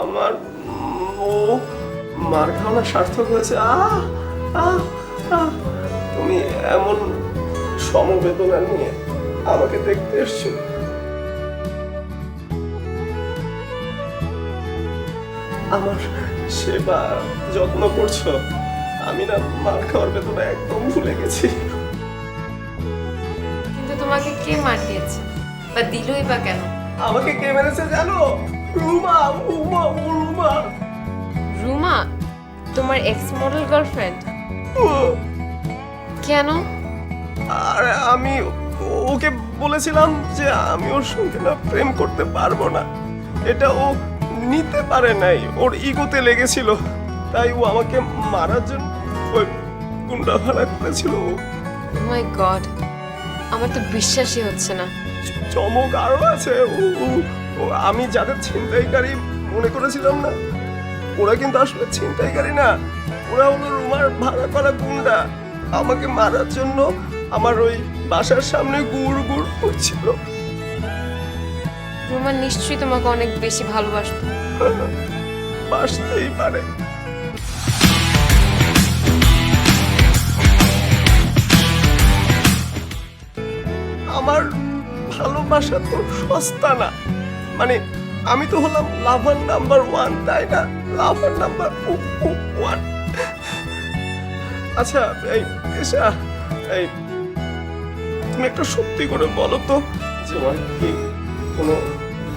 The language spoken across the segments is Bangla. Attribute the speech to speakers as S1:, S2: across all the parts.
S1: আমার ও মার খাওয়ানো সার্থক হয়েছে। আহ আহ আহ তুমি এমন সমবেদনা নিয়ে আমাকে দেখতে এসছো। আমার সেবা যত্ন করছ। আমি না মার খাওয়ার বেদনা একদম ভুলে গেছি।
S2: কিন্তু তোমাকে কে মার দিয়েছে? বা দিলই বা কেন?
S1: আমাকে কে মেরেছে জানো? রুমা রুমা ও রুমা।
S2: রুমা তোমার এক্স মডেল গার্লফ্রেন্ড কেন?
S1: আর আমি ওকে বলেছিলাম যে আমি ওর সঙ্গে না প্রেম করতে পারব না। এটা ও নিতে পারে নাই ওর ইগোতে লেগেছিল। তাই ও আমাকে মারার জন্য ওই গুন্ডা ভাড়া করেছিল
S2: মাই গড আমার তো বিশ্বাসই হচ্ছে না।
S1: চমক আরও আছে। আমি যাদের ছিনতাইকারী মনে করেছিলাম না ওরা কিন্তু আসলে ছিনতাইকারী না। ওরা হলো রুমার ভাড়া করা গুন্ডা। আমাকে মারার জন্য আমার ওই বাসার সামনে গুড় গুড় করছিল।
S2: রুমা নিশ্চয়ই তোমাকে অনেক বেশি ভালোবাসতো।
S1: বাসতেই পারে। ভালোবাসা তো সস্তা না। মানে আমি তো হলাম লাভার নাম্বার ওয়ান তাই না? লাভার নাম্বার ওয়ান আচ্ছা এই এসা এই তুমি একটা সত্যি করে বলো তো যে আমার কি কোনো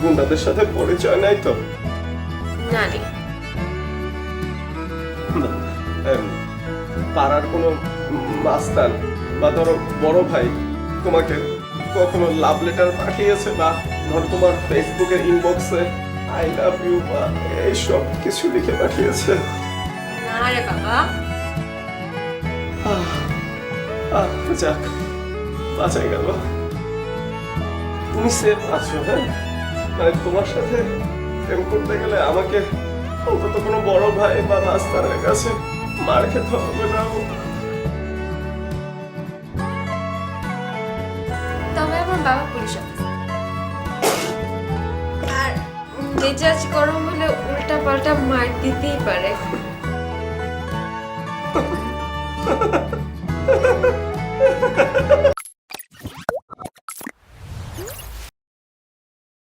S1: গুন্ডাদের সাথে পরিচয় নাই তো?
S2: না রে
S1: পাড়ার কোনো মাস্তান বা ধরো বড় ভাই তোমাকে কখনো লাভ লেটার পাঠিয়েছে বা ধরো তোমার ফেসবুকের ইনবক্সে আই লাভ ইউ বা এইসব কিছু লিখে পাঠিয়েছে।
S2: না বাবা।
S1: আহ, যাক বাঁচাই গেল। তুমি সেফ আছো হ্যাঁ? মানে তোমার সাথে প্রেম করতে গেলে আমাকে অন্তত কোনো বড় ভাই বা রাস্তার কাছে মার খেতে হবে না।
S2: বাবা পুলিশ অফিসার আর মেজাজ গরম হলে উল্টা পাল্টা মার দিতেই পারে।